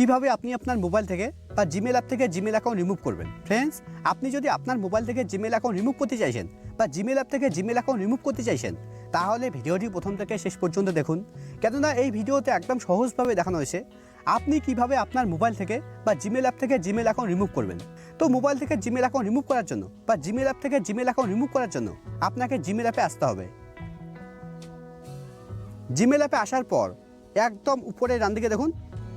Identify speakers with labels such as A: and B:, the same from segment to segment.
A: কীভাবে আপনি আপনার মোবাইল থেকে বা জিমেল অ্যাপ থেকে জিমেল অ্যাকাউন্ট রিমুভ করবেন? ফ্রেন্ডস আপনি যদি আপনার মোবাইল থেকে জিমেল অ্যাকাউন্ট রিমুভ করতে চাইছেন বা জিমেল অ্যাপ থেকে জিমেল অ্যাকাউন্ট রিমুভ করতে চাইছেন, তাহলে ভিডিওটি প্রথম থেকে শেষ পর্যন্ত দেখুন। কেননা এই ভিডিওতে একদম সহজভাবে দেখানো হয়েছে আপনি কীভাবে আপনার মোবাইল থেকে বা জিমেল অ্যাপ থেকে জিমেল অ্যাকাউন্ট রিমুভ করবেন। তো মোবাইল থেকে জিমেল অ্যাকাউন্ট রিমুভ করার জন্য বা জিমেল অ্যাপ থেকে জিমেল অ্যাকাউন্ট রিমুভ করার জন্য আপনাকে জিমেল অ্যাপে আসতে হবে। জিমেল অ্যাপে আসার পর একদম উপরে ডান দিকে দেখুন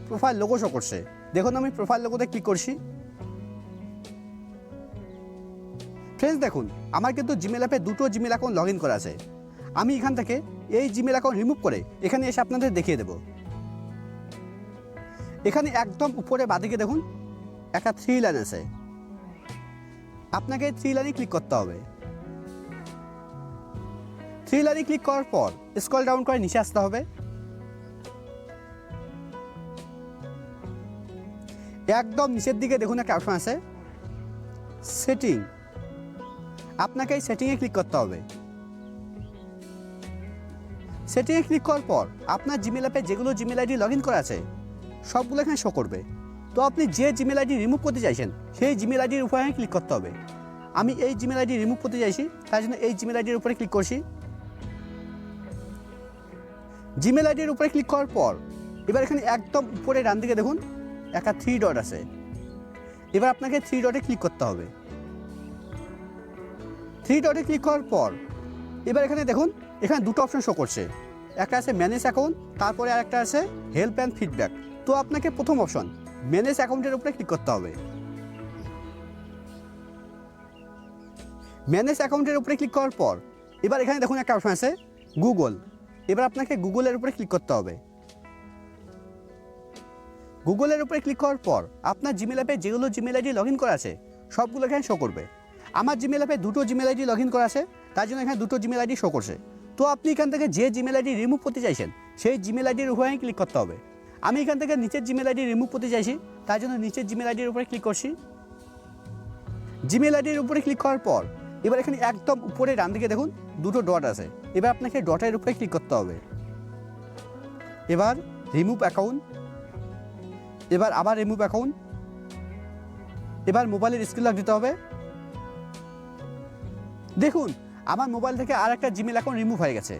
A: প্রোফাইল লোগো শো করছে। দেখুন আমি প্রোফাইল লোগোতে ক্লিক করছি। ফ্রেন্ডস দেখুন, আমার কিন্তু জিমেল অ্যাপে দুটো জিমেল অ্যাকাউন্ট লগ ইন করা আছে। আমি এখান থেকে এই জিমেল অ্যাকাউন্ট রিমুভ করে এখানে এসে আপনাদের দেখিয়ে দেব। এখানে একদম উপরে বাদিকে দেখুন, একটা থ্রি লাইন আছে। আপনাকে থ্রি লাইনে ক্লিক করতে হবে। থ্রি লাইনে ক্লিক করার পর স্ক্রল ডাউন করে নিচে আসতে হবে। একদম নিচের দিকে দেখুন একটা অপশন আছে। সেটিং আপনাকে এই সেটিংয়ে ক্লিক করতে হবে। সেটিংয়ে ক্লিক করার পর আপনার জিমেল অ্যাপে যেগুলো জিমেল আইডি লগ ইন করা আছে, সবগুলো এখানে শো করবে। তো আপনি যে জিমেল আইডি রিমুভ করতে চাইছেন, সেই জিমেল আইডির উপরে ক্লিক করতে হবে। আমি এই জিমেল আইডি রিমুভ করতে চাইছি, তার জন্য এই জিমেল আইডির উপরে ক্লিক করছি। জিমেল আইডির উপরে ক্লিক করার পর, এবার এখানে একদম উপরে ডান দিকে দেখুন একটা থ্রি ডট আছে। এবার আপনাকে থ্রি ডটে ক্লিক করতে হবে। থ্রি ডটে ক্লিক করার পর, এবার এখানে দেখুন, এখানে দুটো অপশন শো করছে। একটা আছে ম্যানেজ অ্যাকাউন্ট তারপরে আর একটা আছে হেল্প অ্যান্ড ফিডব্যাক তো আপনাকে প্রথম অপশন ম্যানেজ অ্যাকাউন্টের উপরে ক্লিক করতে হবে। ম্যানেজ অ্যাকাউন্টের উপরে ক্লিক করার পর, এবার এখানে দেখুন একটা অপশন আছে গুগল এবার আপনাকে গুগলের উপরে ক্লিক করতে হবে। গুগলের উপরে ক্লিক করার পর আপনার জিমেল অ্যাপে যেগুলো জিমেল আইডি লগ ইন করা আছে, সবগুলো এখানে শো করবে। আমার জিমেল অ্যাপে দুটো জিমেল আইডি লগ ইন করা আছে, তার জন্য এখানে দুটো জিমেল আইডি শো করছে। তো আপনি এখান থেকে যে জিমেল আইডি রিমুভ করতে চাইছেন, সেই জিমেল আইডির উপরে ক্লিক করতে হবে। আমি এখান থেকে নিচের জিমেল আইডি রিমুভ করতে চাইছি, তার জন্য নিচের জিমেল আইডির উপরে ক্লিক করছি। জিমেল আইডির উপরে ক্লিক করার পর, এবার এখানে একদম উপরে ডান দিকে দেখুন, দুটো ডট আছে। এবার আপনাকে ডটের উপরে ক্লিক করতে হবে। এবার রিমুভ অ্যাকাউন্ট এবার আবার রিমুভ অ্যাকাউন্ট এবার মোবাইলের স্ক্রিন লক দিতে হবে। দেখুন, আমার মোবাইল থেকে আর একটা জিমেল অ্যাকাউন্ট রিমুভ হয়ে গেছে।